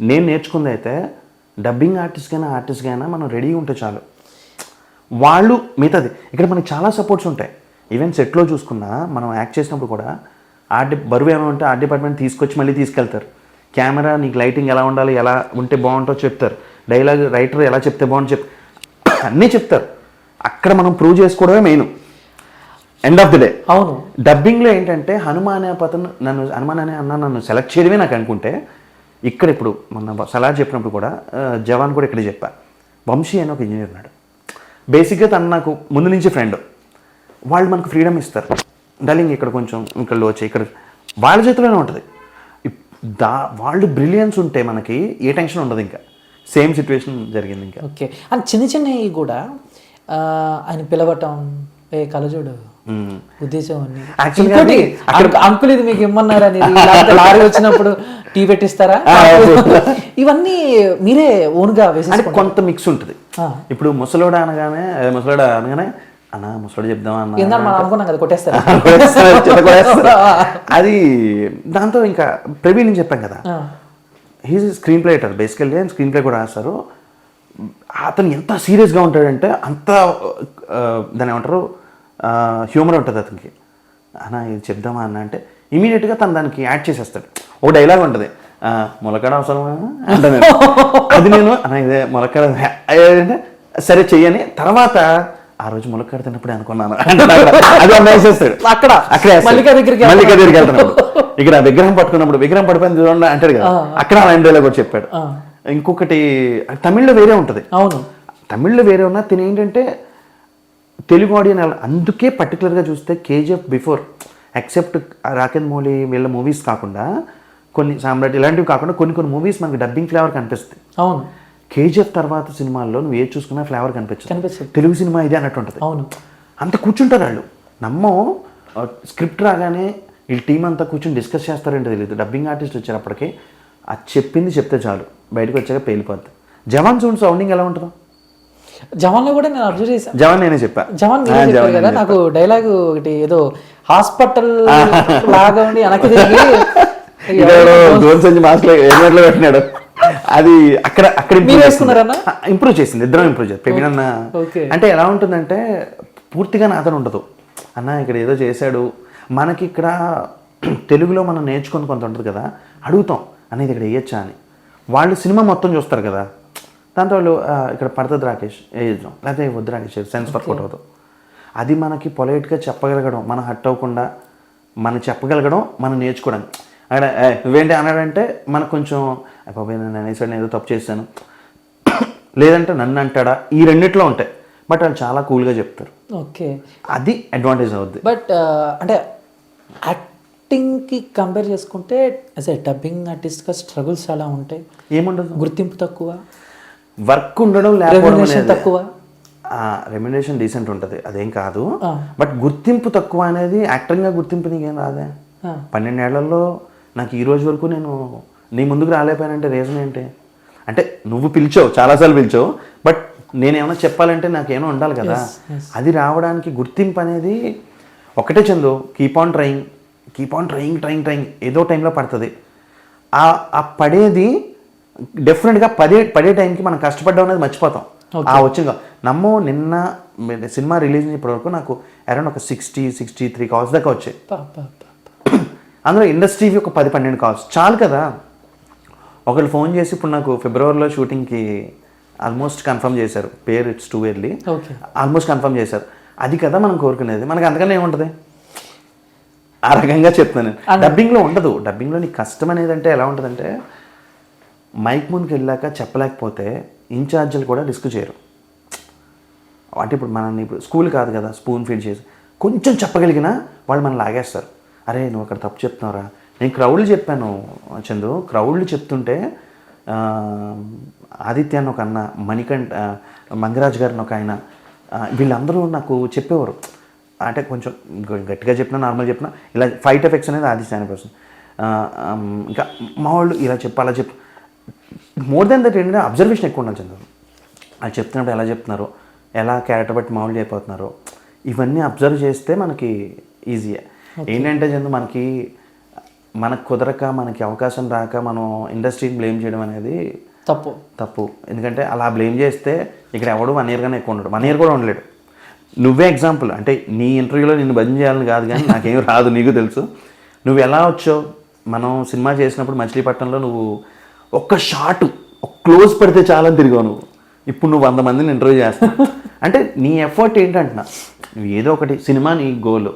నేను నేర్చుకుంది అయితే డబ్బింగ్ ఆర్టిస్ట్కైనా ఆర్టిస్ట్కైనా మనం రెడీగా ఉంటే చాలు. వాళ్ళు మిగతాది ఇక్కడ మనకి చాలా సపోర్ట్స్ ఉంటాయి. ఈవెన్ సెట్లో చూసుకున్నా మనం యాక్ట్ చేసినప్పుడు కూడా ఆర్ట్ డి- బరువు ఏమైనా ఉంటే ఆర్ట్ డిపార్ట్మెంట్ తీసుకొచ్చి మళ్ళీ తీసుకెళ్తారు. కెమెరా నీకు లైటింగ్ ఎలా ఉండాలి ఎలా ఉంటే బాగుంటుందో చెప్తారు. డైలాగ్ రైటర్ ఎలా చెప్తే బాగుంటుంది చెప్ అన్నీ చెప్తారు. అక్కడ మనం ప్రూవ్ చేసుకోవడమే main end of the day అవును. డబ్బింగ్లో ఏంటంటే హనుమాన్ అనే పతను నన్ను హనుమాన్ అనే అన్న నన్ను సెలెక్ట్ చేయడమే నాకు అనుకుంటే ఇక్కడ ఇప్పుడు మొన్న సలహా చెప్పినప్పుడు కూడా జవాన్ కూడా ఇక్కడ చెప్పా. వంశీ అని ఒక ఇంజనీర్ ఉన్నాడు. బేసిక్గా తను నాకు ముందు నుంచి ఫ్రెండ్ వాళ్ళు మనకు ఫ్రీడమ్ ఇస్తారు. డలింగ్ ఇక్కడ కొంచెం ఇక్కడ లోచి ఇక్కడ వాళ్ళ చేతిలోనే ఉంటుంది. దా వాళ్ళు బ్రిలియన్స్ ఉంటే మనకి ఏ టెన్షన్ ఉండదు ఇంకా. సేమ్ సిచ్యువేషన్ జరిగింది ఇంకా. ఓకే అండ్ చిన్న చిన్నవి కూడా ఆయన పిలవటం ఏ కలజోడు. ఉద్దేశం అన్ని. అంకుల్ ఇది మీకు ఇమ్మన్నారు అనేది? లారీ వచ్చినప్పుడు టీ పెట్టిస్తారా? ఇవన్నీ మీరే ఓన్గా వేసేసుకోండి. కొంత మిక్స్ ఉంటుంది. ఇప్పుడు ముసలోడు అనగానే ముసలోడు అనగానే అన్న ముసలోడు చెప్దాం అన్న మనం అనుకున్నాం కదా కొట్టేస్తారా. అది దాంతో ఇంకా ప్రవీణ్ చెప్పాం కదా. He's screen play writer basically screen play కూడా రాస్తారు. అతను ఎంత సీరియస్గా ఉంటాడంటే అంత దాని ఏమంటారు? హ్యూమర్ ఉంటుంది అతనికి. అన్న ఇది చెప్దామా అన్న అంటే ఇమీడియట్గా తను దానికి యాడ్ చేసేస్తాడు. ఒక డైలాగ్ ఉంటుంది. ఆ, ములక్కడ అవసరమా? అంటే అది నేను అన్న ఇదే ములక్కడ అంటే సరే చెయ్యని తర్వాత ఆ రోజు ములక్కడ తిన్నప్పుడే అనుకున్నాను. అది అమ్మేసేస్తాడు అక్కడ? అక్కడ. మల్లికా దగ్గరికి మల్లికా దగ్గరికి వెళ్తున్నప్పుడు ఇక్కడ విగ్రహం పట్టుకున్నప్పుడు విగ్రహం పడిపోయింది చూడండి అంటాడు కదా. అక్కడ ఆయన డైలాగ్ కూడా చెప్పాడు. ఇంకొకటి తమిళ్ళో వేరే ఉంటుంది. అవును. తమిళ్ళో వేరే ఉన్నా తిని ఏంటంటే తెలుగు ఆడియన్ అందుకే పర్టికులర్గా చూస్తే కేజీఎఫ్ బిఫోర్ ఎక్సెప్ట్ రాకెన్ మౌలి వీళ్ళ మూవీస్ కాకుండా కొన్ని సామ్రాట్ ఇలాంటివి కాకుండా కొన్ని కొన్ని మూవీస్ మనకి డబ్బింగ్ ఫ్లేవర్ కనిపిస్తుంది అవును. కేజీఎఫ్ తర్వాత సినిమాల్లో నువ్వు ఏ చూసుకున్నా ఫ్లేవర్ కనిపించదు. కనిపిస్తుంది తెలుగు సినిమా ఇదే అన్నట్టు ఉంటుంది అవును. అంత కూర్చుంటారు వాళ్ళు. నమ్మం స్క్రిప్ట్ రాగానే వీళ్ళ టీం అంతా కూర్చొని డిస్కస్ చేస్తారంటే తెలియదు డబ్బింగ్ ఆర్టిస్ట్ వచ్చేటప్పటికి అది చెప్పింది చెప్తే చాలు. బయటకు వచ్చాక పేలిపోద్ది. జవాన్ సౌండ్ సౌండింగ్ ఎలా ఉంటుందో? జవాన్లో కూడా నేను అబ్జర్వ్ చేశాను జవాన్ నేనే చెప్పా. జవాన్ చెప్పారు జవాన్ కదా నాకు డైలాగ్ ఒకటి ఏదో హాస్పిటల్ లాగా ఉండి వెనక్కి తిరిగి మాస్క్ పెట్టినాడు? అది అక్కడ అక్కడ? ఇంప్రూవ్ చేసింది. ఇద్దరం ఇంప్రూవ్ చేసి. ప్రవీణ్. అంటే ఎలా ఉంటుందంటే పూర్తిగా నాతను ఉండదు. అన్న ఇక్కడ ఏదో చేశాడు. మనకి ఇక్కడ తెలుగులో మనం నేర్చుకుని కొంత ఉంటుంది కదా అడుగుతాం. అనేది ఇక్కడ వేయచ్చా? అని. వాళ్ళు సినిమా మొత్తం చూస్తారు కదా. దాంతో వాళ్ళు ఇక్కడ పడుతుంది రాకేష్ వేయచ్చు లేకపోతే వద్దు రాకేష్ సెన్స్ వర్కౌట్ అవుతుంది అది మనకి పొలైట్గా చెప్పగలగడం మనం హట్ అవ్వకుండా మనం చెప్పగలగడం మనం నేర్చుకోవడం అక్కడ "ఏ, నువ్వేంటి అన్నాడంటే మనకు కొంచెం బాబాయ్ నేను అనేసాడు నేను ఏదో తప్పు చేశాను. లేదంటే నన్ను అంటాడా? ఈ రెండిట్లో ఉంటాయి. బట్ వాళ్ళు చాలా కూల్గా చెప్తారు. ఓకే. అది అడ్వాంటేజ్ అవుద్ది. బట్ అంటే యాక్టింగ్కి కంపేర్ చేసుకుంటే యాజ్ ఎ డబ్బింగ్ ఆర్టిస్ట్గా స్ట్రగుల్స్ చాలా ఉంటాయి. ఏముండదు. గుర్తింపు తక్కువ. వర్క్ ఉండడం లేకపోవడం తక్కువ? రెమ్యునేషన్ డీసెంట్ ఉంటుంది. అదేం కాదు. బట్ గుర్తింపు తక్కువ అనేది యాక్టర్గా గుర్తింపు నీకేం రాదే. పన్నెండేళ్ళలో నాకు ఈ రోజు వరకు నేను నీ ముందుకు రాలేకపోయానంటే రీజన్ ఏంటి? అంటే నువ్వు పిలిచావు చాలాసార్లు పిలిచావు బట్ నేనేమైనా చెప్పాలంటే నాకేమో ఉండాలి కదా? అది రావడానికి గుర్తింపు అనేది ఒకటే Chandu. Keep on trying keep on trying trying trying ఏదో టైంలో పడుతుంది. ఆ ఆ పడేది డెఫినెట్గా పడే పడే టైంకి మనం కష్టపడ్డాం అనేది మర్చిపోతాం. ఆ వచ్చింది నమ్మో నిన్న సినిమా రిలీజ్ ఇప్పటి వరకు నాకు అరౌండ్ ఒక సిక్స్టీ సిక్స్టీ త్రీ కాల్స్ దాకా వచ్చాయి. అందులో ఇండస్ట్రీవి ఒక పది పన్నెండు కాల్స్ చాలు కదా. ఒకళ్ళు ఫోన్ చేసి ఇప్పుడు నాకు ఫిబ్రవరిలో షూటింగ్కి ఆల్మోస్ట్ కన్ఫర్మ్ చేశారు. పేరు it's too early almost confirm చేశారు. అది కదా మనం కోరుకునేది. మనకి అంతకన్నా ఏముంటుంది? ఆ రకంగా చెప్తున్నాను డబ్బింగ్లో ఉండదు. డబ్బింగ్లో నీకు కష్టం అనేది అంటే ఎలా ఉంటుందంటే మైక్ ముందుకు వెళ్ళాక చెప్పలేకపోతే ఇన్ఛార్జీలు కూడా రిస్క్ చేయరు. అంటే ఇప్పుడు మనల్ని ఇప్పుడు స్కూల్ కాదు కదా స్పూన్ ఫీడ్ చేసి కొంచెం చెప్పగలిగినా వాళ్ళు మనం లాగేస్తారు. అరే నువ్వు అక్కడ తప్పు చెప్తున్నావురా. నేను క్రౌడ్లు చెప్పాను చందు క్రౌడ్లు చెప్తుంటే ఆదిత్య అని ఒక అన్న మణికంఠ ఆ, మంగరాజ్ గారిని ఒక ఆయన వీళ్ళందరూ నాకు చెప్పేవారు. అంటే కొంచెం గట్టిగా చెప్పినా నార్మల్ చెప్పినా ఇలా ఫైట్ ఎఫెక్ట్స్ అనేది ఆదిత్య అనే పర్సన్ ఇంకా మా వాళ్ళు ఇలా చెప్పు అలా చెప్పు మోర్ దెన్ దట్ ఏంటంటే అబ్జర్వేషన్ ఎక్కువ ఉండాలి చంద్రు వాళ్ళు చెప్తున్నప్పుడు ఎలా చెప్తున్నారు? ఎలా క్యారెక్టర్ బట్టి మామూలు అయిపోతున్నారు? ఇవన్నీ అబ్జర్వ్ చేస్తే మనకి ఈజీయే ఏంటంటే చందు మనకి మనకు కుదరక మనకి అవకాశం రాక మనం ఇండస్ట్రీని బ్లేమ్ చేయడం అనేది తప్పు. తప్పు. ఎందుకంటే అలా బ్లేమ్ చేస్తే ఇక్కడ ఎవడు వన్ ఇయర్ గానే ఎక్కువ ఉండడు. వన్ ఇయర్ కూడా ఉండలేడు. నువ్వే ఎగ్జాంపుల్ అంటే నీ ఇంటర్వ్యూలో నిన్ను భజన చేయాలని కాదు కానీ నాకేం రాదు నీకు తెలుసు. నువ్వు ఎలా వచ్చావు? మనం సినిమా చేసినప్పుడు మచిలీపట్నంలో నువ్వు ఒక్క షాట్ ఒక క్లోజ్ పెడితే చాలని తిరిగావు నువ్వు. ఇప్పుడు నువ్వు వంద మందిని ఇంటర్వ్యూ చేస్తావు. అంటే నీ ఎఫర్ట్ ఏంటంటున్నా? నువ్వు ఏదో ఒకటి సినిమా నీ గోల్.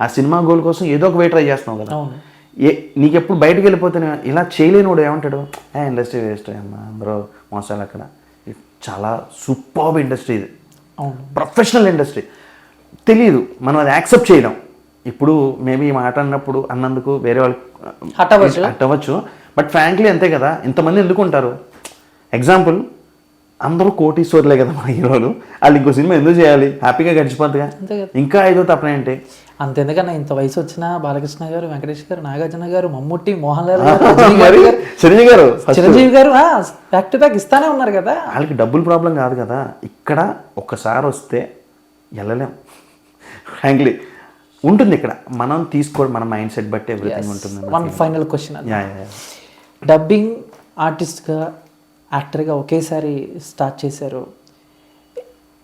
ఆ సినిమా గోల్ కోసం ఏదో ఒక వే ట్రై చేస్తున్నావు కదా. ఏ నీకు ఎప్పుడు బయటకు వెళ్ళిపోతే ఇలా చేయలేనివాడు ఏమంటాడు? ఏ ఇండస్ట్రీ వేస్ట్ అమ్మా అందరూ మోసాలు అక్కడ. చాలా సూపర్బ్ ఇండస్ట్రీ ఇది. అవును. Professional industry. తెలియదు మనం అది యాక్సెప్ట్ చేయడం ఇప్పుడు మేబీ ఈ మాట అన్నప్పుడు అన్నందుకు వేరే వాళ్ళు హట్ అవ్వచ్చు. బట్ ఫ్రాంక్లీ అంతే కదా. ఇంతమంది ఎందుకు ఉంటారు ఎగ్జాంపుల్ అందరూ కోటీశ్వర్లే కదా మా హీరోలు. వాళ్ళు ఇంకో సినిమా ఎందుకు చేయాలి? హ్యాపీగా కదా. ఇంకా ఐదో తప్పనే ఏంటి? అంతెందుకన్నా ఇంత వయసు వచ్చిన బాలకృష్ణ గారు వెంకటేష్ గారు నాగార్జున గారు మమ్ముట్టి మోహన్ లాల్ గారు చిరంజీవి గారు చిరంజీవి గారు బ్యాక్ టు బ్యాక్ ఇస్తానే ఉన్నారు కదా. వాళ్ళకి డబ్బులు ప్రాబ్లం కాదు కదా. ఇక్కడ ఒక్కసారి వస్తే వెళ్ళలేం. ఫ్రాంక్లీ ఉంటుంది ఇక్కడ. మనం తీసుకోవడం మన మైండ్ సెట్ బట్టి ఎవ్రీథింగ్ ఉంటుంది one final question yeah yeah dubbing ఆర్టిస్ట్గా యాక్టర్గా ఒకేసారి స్టార్ట్ చేశారు.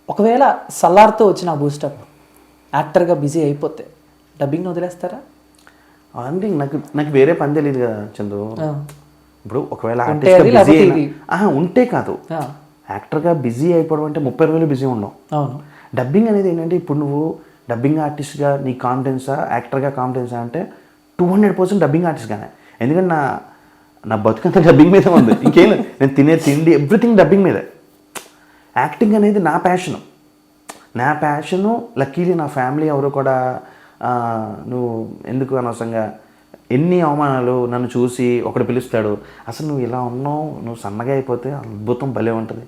ఒకవేళ సల్లార్తో వచ్చిన బూస్టప్ యాక్టర్గా బిజీ అయిపోతే డబ్బింగ్ వదిలేస్తారా? అంటే నాకు నాకు వేరే పని తెలియదు కదా చందు. ఆ. ఇప్పుడు ఒకవేళ ఉంటే కాదు. ఆ, యాక్టర్గా బిజీ అయిపోవడం అంటే ముప్పై రోజులు బిజీ ఉండవు. అవును. డబ్బింగ్ అనేది ఏంటంటే ఇప్పుడు నువ్వు డబ్బింగ్ ఆర్టిస్ట్గా నీ కాన్ఫిడెన్సా యాక్టర్గా కాన్ఫిడెన్సా అంటే టూ హండ్రెడ్ పర్సెంట్ డబ్బింగ్ ఆర్టిస్ట్గానే ఎందుకంటే నా నా బతుకంతా డబ్బింగ్ మీదే ఉంది. ఇంకేం లేదు. నేను తినే తిండి ఎవ్రీథింగ్ డబ్బింగ్ మీదే. యాక్టింగ్ అనేది నా ప్యాషను నా ప్యాషను లక్కీలీ నా ఫ్యామిలీ ఎవరు కూడా నువ్వు ఎందుకు అనవసరంగా ఎన్ని అవమానాలు నన్ను చూసి ఒకడు పిలుస్తాడు అసలు నువ్వు ఇలా ఉన్నావు నువ్వు సన్నగా అయిపోతే అద్భుతం భలే ఉంటుంది.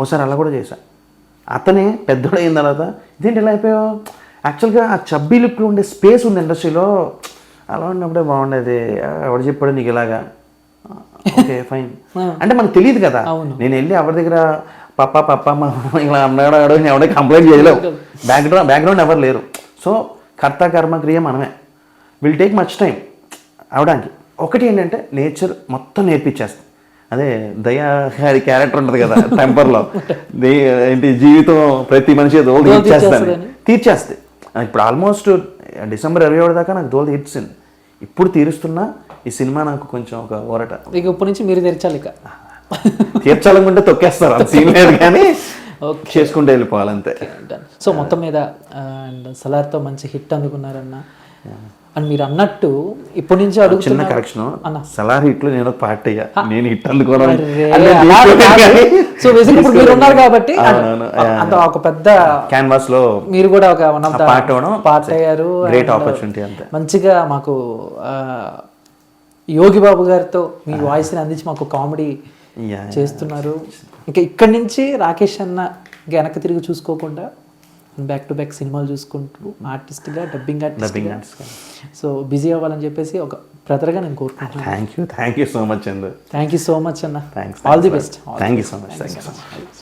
ఒకసారి అలా కూడా చేశా. అతనే పెద్దోడు అయిన తర్వాత ఇదేంటి ఇలా అయిపోయావు? యాక్చువల్గా ఆ చబ్బీ లుక్లో ఉండే స్పేస్ ఉంది ఇండస్ట్రీలో అలా ఉన్నప్పుడే బాగుండేది. ఎవడు చెప్పాడు నీకు ఇలాగా. Okay fine. అంటే మనకు తెలియదు కదా. నేను వెళ్ళి ఎవరి దగ్గర పప్ప పప్ప ఇలా అన్నాడు అన్నాడు అని ఎవడే కంప్లైంట్ చేయలేవు. బ్యాక్గ్రౌండ్ బ్యాక్గ్రౌండ్ ఎవరు లేరు. సో కర్త కర్మ క్రియ మనమే. విల్ టేక్ మచ్ టైం అవడానికి. ఒకటి ఏంటంటే నేచర్ మొత్తం నేర్పించేస్తుంది. అదే దయా గారి క్యారెక్టర్ ఉంటుంది కదా టెంపర్లో ఏంటి జీవితం ప్రతి మనిషి దోలు తీర్చేస్తాను. తీర్చేస్తే ఇప్పుడు ఆల్మోస్ట్ డిసెంబర్ ఇరవై ఒకటి దాకా నాకు దోలు తీర్చింది. ఇప్పుడు తీరుస్తున్నా ఈ సినిమా నాకు కొంచెం ఒక ఊరట. ఇక ఇప్పటి నుంచి మీరు తెరచాలి ఇక. తీర్చాలనుకుంటే తొక్కేస్తారు అంత సీన్ లేదు కానీ ఓకే. చేసుకుంటూ వెళ్ళిపోవాలంతే. సో మొత్తం మీద అండ్ సలార్తో మంచి హిట్ అందుకున్నారన్న. అండ్ మీరు అన్నట్టు ఇప్పటి నుంచి చిన్న అడుగుతున్నా కరెక్షన్ అన్న. సలార్ హిట్లో నేను పార్ట్ అయ్యా. నేను హిట్ అందుకోవడం కాదు. సో ఇప్పుడు మీరు ఉన్నారు కాబట్టి. అంత ఒక పెద్ద క్యాన్వాస్లో మీరు కూడా ఒక వన్ ఆఫ్ part అవ్వడం పార్ట్ అయ్యారు గ్రేట్ ఆపర్చునిటీ అంతే. మంచిగా మాకు యోగి బాబు గారితో మీ వాయిస్ని అందించి మాకు కామెడీ చేస్తున్నారు. ఇంకా ఇక్కడి నుంచి రాకేష్ అన్న వెనక్కి తిరిగి చూసుకోకుండా బ్యాక్ టు బ్యాక్ సినిమాలు చూసుకుంటూ ఆర్టిస్ట్గా డబ్బింగ్ డబ్బింగ్ ఆర్టిస్ట్గా సో బిజీ అవ్వాలని చెప్పేసి ఒక బ్రదర్గా నేను కోరుకుంటున్నాను. Thank you thank you so much Chandu thank you so much అన్న all the best thank you so much thank you so much